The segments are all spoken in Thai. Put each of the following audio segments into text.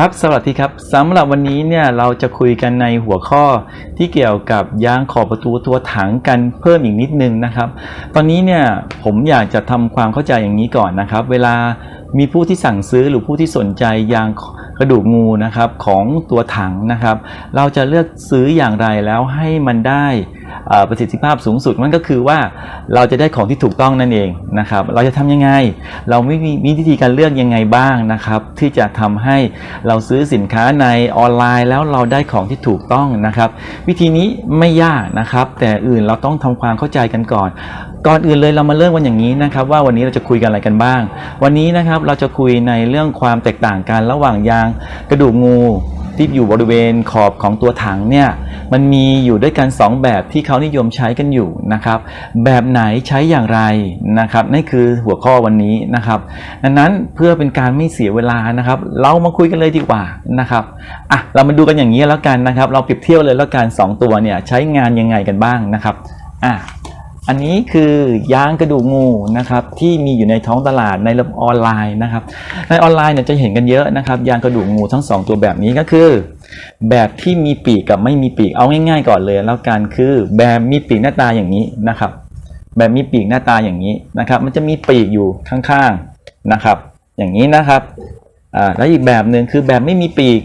ครับสวัสดีครับสำหรับวันนี้เนี่ยเราจะคุยกันในหัวข้อที่เกี่ยวกับยางขอบประตูตัวถังกันเพิ่มอีกนิดนึงนะครับ ตอนนี้เนี่ยผมอยากจะทำความเข้าใจอย่างนี้ก่อนนะครับ เวลามีผู้ที่สั่งซื้อหรือผู้ที่สนใจยาง กระดูกงูนะครับของตัวถังนะครับ เราจะเลือกซื้ออย่างไรแล้วให้มันได้ประสิทธิภาพสูงสุดมันก็คือว่าเราจะได้ของที่ถูกต้องนั่นเองนะครับ เราจะทำยังไง เราไม่มีมีวิธีการเลือกยังไงบ้างนะครับ ที่จะทำให้เราซื้อสินค้าในออนไลน์แล้วเราได้ของที่ถูกต้องนะครับ วิธีนี้ไม่ยากนะครับ แต่อื่นเราต้องทำความเข้าใจกันก่อน ก่อนอื่นเลยเรามาเริ่มกันอย่างนี้นะครับว่าวันนี้เราจะคุยกันอะไรกันบ้าง วันนี้นะครับเราจะคุยในเรื่องความแตกต่างกันระหว่างยางกระดูกงูที่อยู่บริเวณขอบของตัวถังเนี่ยมันมีอยู่ด้วยกัน 2 แบบที่เขานิยมใช้กันอยู่นะครับแบบไหนใช้อย่างไรนะครับนั่นคือหัวข้อวันนี้นะครับดังนั้นเพื่อเป็นการไม่เสียเวลานะครับ เรามาคุยกันเลยดีกว่านะครับอะเรามาดูกันอย่างนี้แล้วกันนะครับ เราเปรียบเทียบเลยแล้วกันสองตัวเนี่ยใช้งานยังไงกันบ้างนะครับอะ อันนี้คือยางกระดูกงูนะครับที่มีอยู่ในท้องตลาดในระบบออนไลน์นะครับ ในออนไลน์เนี่ยจะเห็นกันเยอะนะครับยางกระดูกงูทั้งสองตัวแบบนี้ก็คือ แบบที่มีปีกกับไม่มีปีกเอาง่าย ๆ ก่อนเลยแล้วกันคือแบบมีปีกหน้าตาอย่างนี้นะครับ แบบมีปีกหน้าตาอย่างนี้นะครับ มันจะมีปีกอยู่ข้างๆนะครับ อย่างนี้นะครับอ่าแล้วอีกแบบหนึ่งคือแบบไม่มีปีก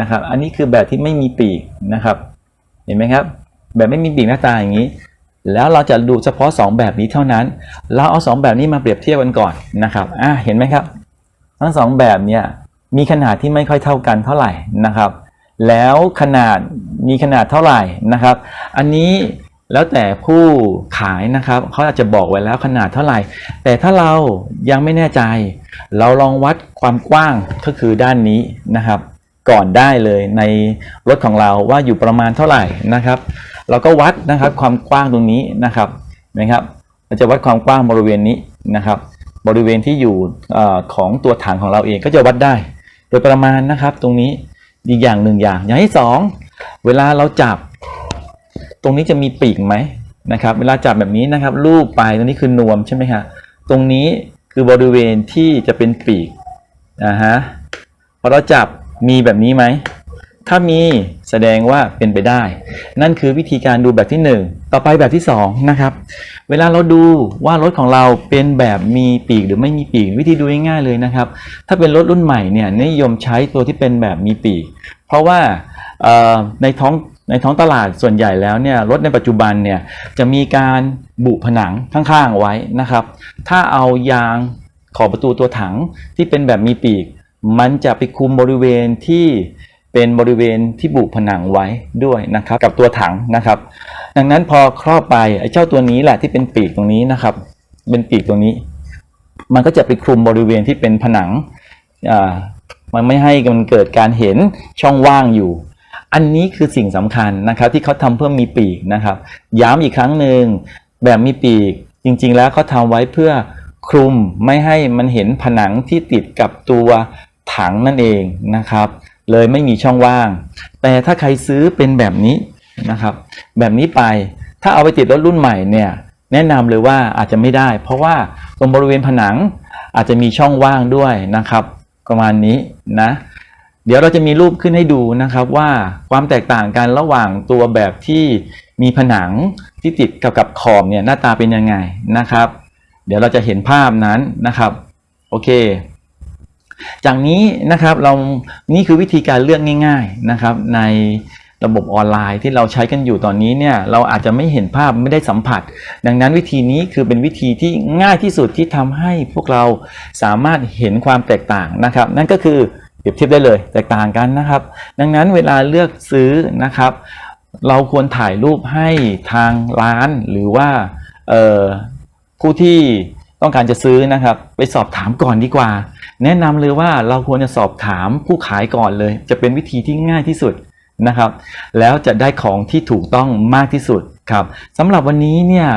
นะครับ อันนี้คือแบบที่ไม่มีปีกนะครับ เห็นไหมครับ แบบไม่มีปีกหน้าตาอย่างนี้ แล้วเราจะดูเฉพาะ 2 แบบนี้เท่านั้น เราเอา 2 แบบนี้มาเปรียบเทียบกันก่อนนะครับอะเห็นไหมครับ ทั้งสองแบบเนี่ยมีขนาดที่ไม่ค่อยเท่ากันเท่าไหร่นะครับ แล้วขนาดมีขนาดเท่าไหร่นะครับ อันนี้แล้วแต่ผู้ขายนะครับเขาอาจจะบอกไว้แล้วขนาดเท่าไหร่ แต่ถ้าเรายังไม่แน่ใจ เราลองวัดความกว้างก็คือด้านนี้นะครับ ก่อนได้เลยในรถของเราว่าอยู่ประมาณเท่าไหร่นะครับ เราก็วัดนะครับความกว้างตรงนี้นะครับนะครับ เราจะวัดความกว้างบริเวณนี้นะครับ บริเวณที่อยู่อของตัวถังของเราเองก็จะวัดได้ โดยประมาณนะครับตรงนี้อีกอย่างหนึ่งอย่าง อย่างที่สองเวลาเราจับ ตรงนี้จะมีปีกไหมนะครับ เวลาจับแบบนี้นะครับลูบไปตรงนี้คือนวมใช่ไหมครัตรงนี้คือบริเวณที่จะเป็นปีกนะฮะพอเราจับมีแบบนี้ไหม ถ้ามีแสดงว่าเป็นไปได้ นั่นคือวิธีการดูแบบที่ 1 ต่อไปแบบที่2นะครับ เวลาเราดูว่ารถของเราเป็นแบบมีปีกหรือไม่มีปีก วิธีดูง่ายๆเลยนะครับ ถ้าเป็นรถรุ่นใหม่เนี่ยนิยมใช้ตัวที่เป็นแบบมีปีก เพราะว่าในท้องในท้องตลาดส่วนใหญ่แล้วเนี่ยรถในปัจจุบันเนี่ยจะมีการบุผนังข้างๆไว้นะครับ ถ้าเอายางขอบประตูตัวถังที่เป็นแบบมีปีก มันจะไปคุมบริเวณที่ เป็นบริเวณที่บุผนังไว้ด้วยนะครับ กับตัวถังนะครับ ดังนั้นพอครอบไปไอ้เจ้าตัวนี้แหละที่เป็นปีกตรงนี้นะครับ เป็นปีกตรงนี้ มันก็จะไปคลุมบริเวณที่เป็นผนังอ่ามันไม่ให้มันเกิดการเห็นช่องว่างอยู่ อันนี้คือสิ่งสำคัญนะครับ ที่เขาทำเพื่อมีปีกนะครับ ย้ำอีกครั้งหนึ่งแบบมีปีกจริงๆแล้วเขาทำไว้เพื่อคลุมไม่ให้มันเห็นผนังที่ติดกับตัวถังนั่นเองนะครับ เลยไม่มีช่องว่าง แต่ถ้าใครซื้อเป็นแบบนี้นะครับ แบบนี้ไปถ้าเอาไปติดรถรุ่นใหม่เนี่ยแนะนำเลยว่าอาจจะไม่ได้ เพราะว่าตรงบริเวณผนังอาจจะมีช่องว่างด้วยนะครับ ประมาณนี้นะเดี๋ยวเราจะมีรูปขึ้นให้ดูนะครับว่าความแตกต่างกันระหว่างตัวแบบที่มีผนังที่ติดกับกับขอบเนี่ยหน้าตาเป็นยังไงนะครับ เดี๋ยวเราจะเห็นภาพนั้นนะครับ โอเค จากนี้นะครับเรานี่คือวิธีการเลือกง่าย ๆนะครับ ในระบบออนไลน์ที่เราใช้กันอยู่ตอนนี้เนี่ยเราอาจจะไม่เห็นภาพไม่ได้สัมผัส ดังนั้นวิธีนี้คือเป็นวิธีที่ง่ายที่สุดที่ทำให้พวกเราสามารถเห็นความแตกต่างนะครับ นั่นก็คือเปรียบเทียบได้เลยแตกต่างกันนะครับ ดังนั้นเวลาเลือกซื้อนะครับ เราควรถ่ายรูปให้ทางร้านหรือว่าผู้ที่ต้องการจะซื้อนะครับ ไปสอบถามก่อนดีกว่า แนะนำเลยว่าเราควรจะสอบถามผู้ขายก่อนเลย จะเป็นวิธีที่ง่ายที่สุดนะครับ แล้วจะได้ของที่ถูกต้องมากที่สุดครับสำหรับวันนี้เนี่ย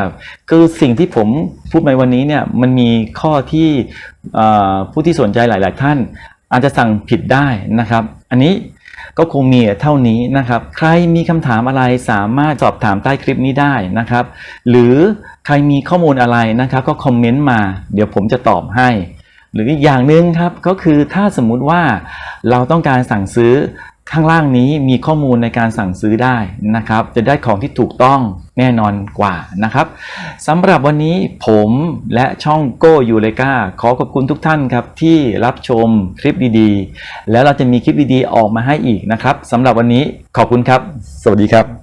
คือสิ่งที่ผมพูดไปวันนี้เนี่ยมันมีข้อที่ผู้ที่สนใจหลาย ๆ ท่าน อาจจะสั่งผิดได้นะครับ อันนี้ก็คงมีเท่านี้นะครับ ใครมีคำถามอะไรสามารถสอบถามใต้คลิปนี้ได้นะครับ หรือใครมีข้อมูลอะไรนะครับ ก็คอมเมนต์มา เดี๋ยวผมจะตอบให้ หรืออีกอย่างหนึ่งครับก็คือถ้าสมมุติว่าเราต้องการสั่งซื้อข้างล่างนี้มีข้อมูลในการสั่งซื้อได้นะครับ จะได้ของที่ถูกต้องแน่นอนกว่านะครับสำหรับวันนี้ผมและช่องโก้ยูเลกาขอขอบคุณทุกท่านครับ ที่รับชมคลิปดีๆ แล้วเราจะมีคลิปดีๆ ออกมาให้อีกนะครับสำหรับวันนี้ขอบคุณครับ สวัสดีครับ